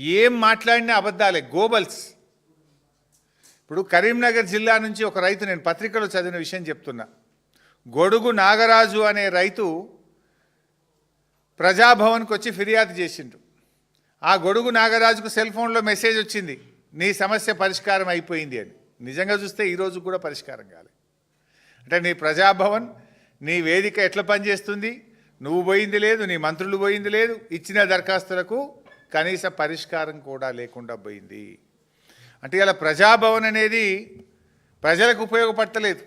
ఏం మాట్లాడినా అబద్ధాలే గోబల్స్. ఇప్పుడు కరీంనగర్ జిల్లా నుంచి ఒక రైతు నేను పత్రికలో చదివిన విషయం చెప్తున్నా. గొడుగు నాగరాజు అనే రైతు ప్రజాభవన్కి వచ్చి ఫిర్యాదు చేసిండు. ఆ గొడుగు నాగరాజుకు సెల్ ఫోన్లో మెసేజ్ వచ్చింది. నీ సమస్య పరిష్కారం అయిపోయింది అని. నిజంగా చూస్తే ఈరోజు కూడా పరిష్కారం కాలేదు అంటే నీ ప్రజాభవన్ నీ వేదిక ఎట్లా పనిచేస్తుంది? నువ్వు పోయింది లేదు నీ మంత్రులు పోయింది లేదు ఇచ్చిన దరఖాస్తులకు కనీస పరిష్కారం కూడా లేకుండా పోయింది. అంటే ఇలా ప్రజాభవన్ అనేది ప్రజలకు ఉపయోగపడతలేదు.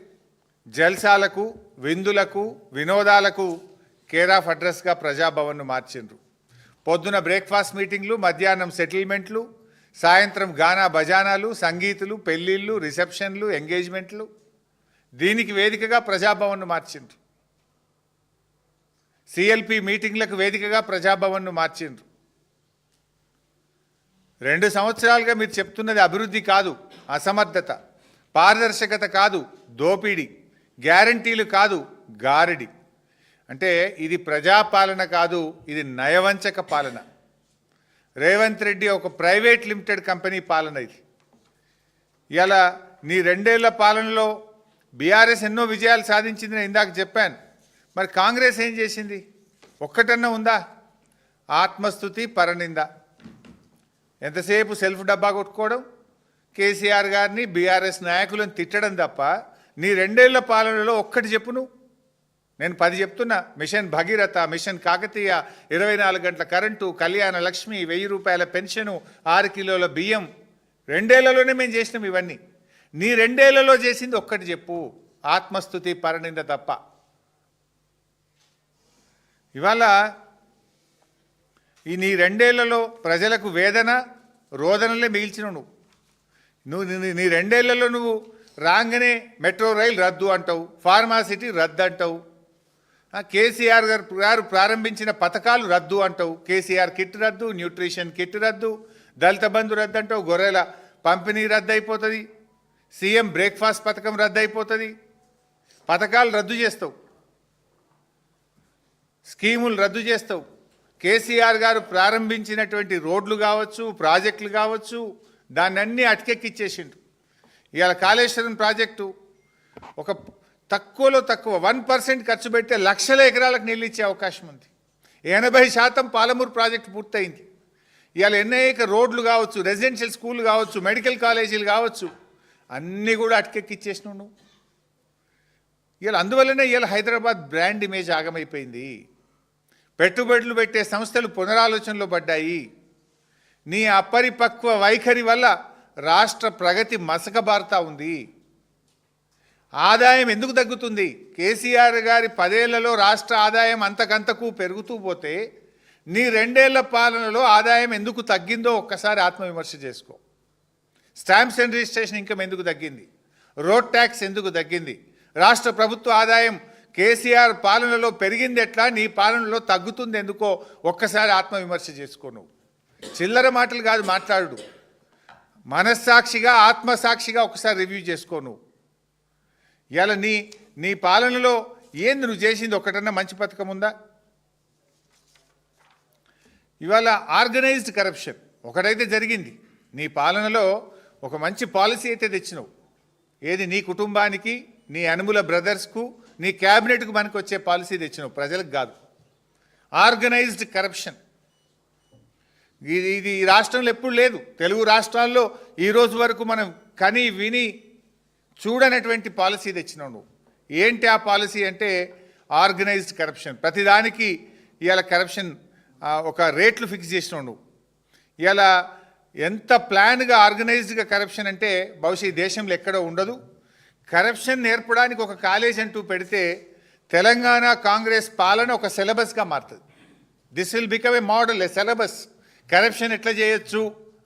జల్సాలకు విందులకు వినోదాలకు కేర్ ఆఫ్ అడ్రస్గా ప్రజాభవన్ను మార్చిండ్రు. పొద్దున బ్రేక్ఫాస్ట్ మీటింగ్లు మధ్యాహ్నం సెటిల్మెంట్లు సాయంత్రం గానా భజానాలు సంగీతులు పెళ్ళిళ్ళు రిసెప్షన్లు ఎంగేజ్మెంట్లు దీనికి వేదికగా ప్రజాభవన్ను మార్చిండ్రు. సిఎల్పి మీటింగ్లకు వేదికగా ప్రజాభవన్ను మార్చిండ్రు. రెండు సంవత్సరాలుగా మీరు చెప్తున్నది అభివృద్ధి కాదు అసమర్థత. పారదర్శకత కాదు దోపిడీ. గ్యారంటీలు కాదు గారడి. అంటే ఇది ప్రజాపాలన కాదు ఇది నయవంచక పాలన. రేవంత్ రెడ్డి ఒక ప్రైవేట్ లిమిటెడ్ కంపెనీ పాలన ఇది. ఇలా నీ రెండేళ్ళ పాలనలో బీఆర్ఎస్ ఎన్నో విజయాలు సాధించింది నేను ఇందాక చెప్పాను. మరి కాంగ్రెస్ ఏం చేసింది? ఒక్కటన్నా ఉందా? ఆత్మస్థుతి పరనిందా. ఎంతసేపు సెల్ఫ్ డబ్బా కొట్టుకోవడం? కేసీఆర్ గారిని బీఆర్ఎస్ నాయకులను తిట్టడం తప్ప నీ రెండేళ్ళ పాలనలో ఒక్కటి చెప్పు నువ్వు. నేను పది చెప్తున్నా మిషన్ భగీరథ మిషన్ కాకతీయ ఇరవై నాలుగు గంటల కరెంటు కళ్యాణ లక్ష్మి వెయ్యి రూపాయల పెన్షను ఆరు కిలోల బియ్యం. రెండేళ్ళలోనే మేము చేసినాం ఇవన్నీ. నీ రెండేళ్ళలో చేసింది ఒక్కటి చెప్పు. ఆత్మస్థుతి పరనింద తప్ప. ఇవాళ ఈ నీ రెండేళ్ళలో ప్రజలకు వేదన రోదనలే మిగిల్చినావు నువ్వు. నువ్వు నీ- రెండేళ్ళలో నువ్వు రాగానే మెట్రో రైలు రద్దు అంటావు ఫార్మాసిటీ రద్దు అంటావు. కేసీఆర్ గారు గారు ప్రారంభించిన పథకాలు రద్దు అంటావు. కేసీఆర్ కిట్ రద్దు న్యూట్రిషన్ కిట్ రద్దు దళిత బంధు రద్దు అంటావు. గొర్రెల పంపిణీ రద్దు అయిపోతుంది సీఎం బ్రేక్ఫాస్ట్ పథకం రద్దు అయిపోతుంది పథకాలు రద్దు చేస్తావు. స్కీములు రద్దు చేస్తావు. కేసీఆర్ గారు ప్రారంభించినటువంటి రోడ్లు కావచ్చు ప్రాజెక్టులు కావచ్చు దాన్ని అన్నీ అటకెక్కిచ్చేసిండు ఇవాళ కాళేశ్వరం ప్రాజెక్టు ఒక తక్కువలో తక్కువ వన్ పర్సెంట్ ఖర్చు పెడితే లక్షల ఎకరాలకు నీళ్ళు ఇచ్చే అవకాశం ఉంది. ఎనభై శాతం పాలమూరు ప్రాజెక్టు పూర్తయింది. ఇవాళ అనేక రోడ్లు కావచ్చు రెసిడెన్షియల్ స్కూల్ కావచ్చు మెడికల్ కాలేజీలు కావచ్చు అన్నీ కూడా అటకెక్కిచ్చేసినావు నువ్వు ఇవాళ అందువల్లనే ఇవాళ హైదరాబాద్ బ్రాండ్ ఇమేజ్ ఆగమైపోయింది. పెట్టుబడులు పెట్టే సంస్థలు పునరాలోచనలో పడ్డాయి. నీ అపరిపక్వ వైఖరి వల్ల రాష్ట్ర ప్రగతి మసకబారుతా ఉంది. ఆదాయం ఎందుకు తగ్గుతుంది? కేసీఆర్ గారి పదేళ్ళలో రాష్ట్ర ఆదాయం అంతకంతకు పెరుగుతూ పోతే నీ రెండేళ్ళ పాలనలో ఆదాయం ఎందుకు తగ్గిందో ఒక్కసారి ఆత్మవిమర్శ చేసుకో. స్టాంప్స్ అండ్ రిజిస్ట్రేషన్ ఇన్కమ్ ఎందుకు తగ్గింది? రోడ్ ట్యాక్స్ ఎందుకు తగ్గింది? రాష్ట్ర ప్రభుత్వ ఆదాయం కేసీఆర్ పాలనలో పెరిగింది ఎట్లా? నీ పాలనలో తగ్గుతుంది ఎందుకో ఒక్కసారి ఆత్మవిమర్శ చేసుకో నువ్వు. చిల్లర మాటలు కాదు మాట్లాడు మనస్సాక్షిగా ఆత్మసాక్షిగా ఒకసారి రివ్యూ చేసుకో నువ్వు. ఇలా నీ నీ పాలనలో ఏంది నువ్వు చేసింది? ఒకటన్నా మంచి పథకం ఉందా? ఇవాళ ఆర్గనైజ్డ్ కరప్షన్ ఒకటైతే జరిగింది. నీ పాలనలో ఒక మంచి పాలసీ అయితే తెచ్చినావు. ఏది నీ కుటుంబానికి నీ అనుముల బ్రదర్స్కు నీ క్యాబినెట్కు మనకు వచ్చే పాలసీ తెచ్చినావు. ప్రజలకు కాదు. Organised corruption. ఇది ఇది ఈ రాష్ట్రంలో ఎప్పుడు లేదు. తెలుగు రాష్ట్రాల్లో ఈ రోజు వరకు మనం కని విని చూడనటువంటి పాలసీ తెచ్చినావు నువ్వు. ఏంటి ఆ పాలసీ అంటే ఆర్గనైజ్డ్ కరప్షన్. ప్రతిదానికి ఇవాళ కరప్షన్ ఒక రేట్లు ఫిక్స్ చేసినావు నువ్వు. ఇవాళ ఎంత ప్లాన్గా ఆర్గనైజ్డ్గా కరప్షన్ అంటే బహుశా ఈ దేశంలో ఎక్కడో ఉండదు. కరప్షన్ నేర్పడానికి ఒక కాలేజ్ అంటూ పెడితే తెలంగాణ కాంగ్రెస్ పాలన ఒక సిలబస్గా మారుతుంది. This will become a model a syllabus corruption ఎట్లా చేయొచ్చు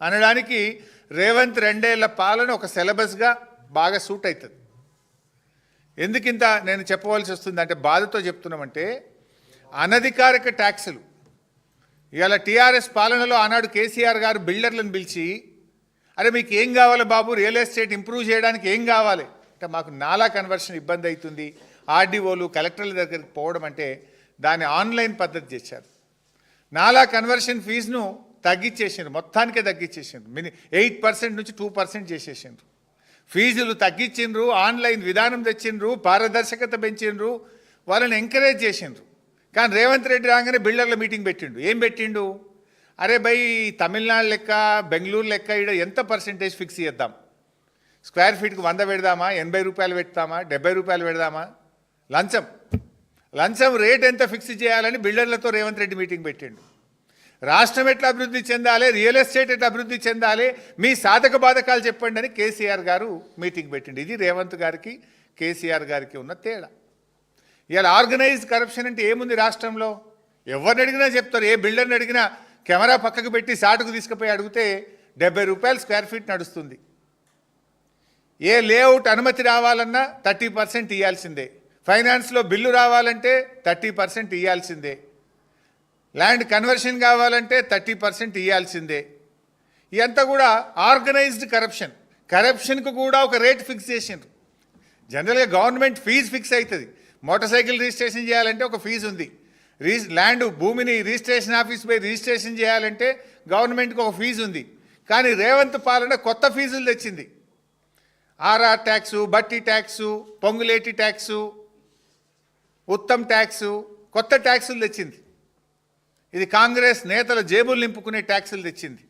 అనడానికి రేవంత్ రెండేళ్ళ పాలన ఒక సిలబస్గా బాగా సూట్ అవుతుంది. ఎందుకింత నేను చెప్పవలసి వస్తుంది అంటే బాధతో చెప్తున్నామంటే అనధికారిక ట్యాక్సులు. ఇవాళ టీఆర్ఎస్ పాలనలో ఆనాడు కేసీఆర్ గారు బిల్డర్లను పిలిచి అరే మీకు ఏం కావాలి బాబు? రియల్ ఎస్టేట్ ఇంప్రూవ్ చేయడానికి ఏం కావాలి? అంటే మాకు నాలా కన్వర్షన్ ఇబ్బంది అవుతుంది. ఆర్డీఓలు కలెక్టర్ల దగ్గరికి పోవడం అంటే దాన్ని ఆన్లైన్ పద్ధతి చేశారు. నాలా కన్వర్షన్ ఫీజును తగ్గించేసిండ్రు మొత్తానికే తగ్గించేసిండ్రు మిని ఎయిట్ పర్సెంట్ నుంచి టూ పర్సెంట్ చేసేసిండ్రు. ఫీజులు తగ్గించిండ్రు ఆన్లైన్ విధానం తెచ్చిండ్రు పారదర్శకత పెంచిండ్రు వాళ్ళని ఎంకరేజ్ చేసిండ్రు. కానీ రేవంత్ రెడ్డి రాగానే బిల్డర్ల మీటింగ్ పెట్టిండు. ఏం పెట్టిండు? అరే భయ్ తమిళనాడు లెక్క బెంగళూరు లెక్క ఇక్కడ ఎంత పర్సెంటేజ్ ఫిక్స్ చేద్దాం? స్క్వేర్ ఫీట్కి వంద పెడదామా? ఎనభై రూపాయలు పెడతామా? డెబ్బై రూపాయలు పెడదామా? లంచం. లంచం రేట్ ఎంత ఫిక్స్ చేయాలని బిల్డర్లతో రేవంత్ రెడ్డి మీటింగ్ పెట్టిండు. రాష్ట్రం ఎట్లా అభివృద్ధి చెందాలి? రియల్ ఎస్టేట్ ఎట్లా అభివృద్ధి చెందాలి? మీ సాధక బాధకాలు చెప్పండి అని కేసీఆర్ గారు మీటింగ్ పెట్టిండు. ఇది రేవంత్ గారికి కేసీఆర్ గారికి ఉన్న తేడా. ఇవాళ ఆర్గనైజ్డ్ కరప్షన్ అంటే ఏముంది రాష్ట్రంలో? ఎవరిని అడిగినా చెప్తారు. ఏ బిల్డర్ని అడిగినా కెమెరా పక్కకు పెట్టి సాటుకు తీసుకుపోయి అడిగితే డెబ్బై రూపాయలు స్క్వేర్ ఫీట్ నడుస్తుంది. ఏ లేఅవుట్ అనుమతి రావాలన్నా థర్టీ పర్సెంట్ ఇవ్వాల్సిందే ఫైనాన్స్లో బిల్లు రావాలంటే థర్టీ పర్సెంట్ ఇవ్వాల్సిందే ల్యాండ్ కన్వర్షన్ కావాలంటే థర్టీ పర్సెంట్ ఇవ్వాల్సిందే ఇదంతా కూడా ఆర్గనైజ్డ్ కరప్షన్. కరప్షన్కు కూడా ఒక రేట్ ఫిక్స్ చేసిండ్రు. జనరల్గా గవర్నమెంట్ ఫీజు ఫిక్స్ అవుతుంది మోటార్ సైకిల్ రిజిస్ట్రేషన్ చేయాలంటే ఒక ఫీజు ఉంది. రీజ్ ల్యాండ్ భూమిని రిజిస్ట్రేషన్ ఆఫీస్ పోయి రిజిస్ట్రేషన్ చేయాలంటే గవర్నమెంట్కి ఒక ఫీజు ఉంది. కానీ రేవంత్ పాలన కొత్త ఫీజులు తెచ్చింది. RR tax Bhatti tax Ponguleti tax Uttam tax కొత్త ట్యాక్సులు తెచ్చింది. ఇది కాంగ్రెస్ నేతల జేబులు నింపుకునే ట్యాక్సులు తెచ్చింది.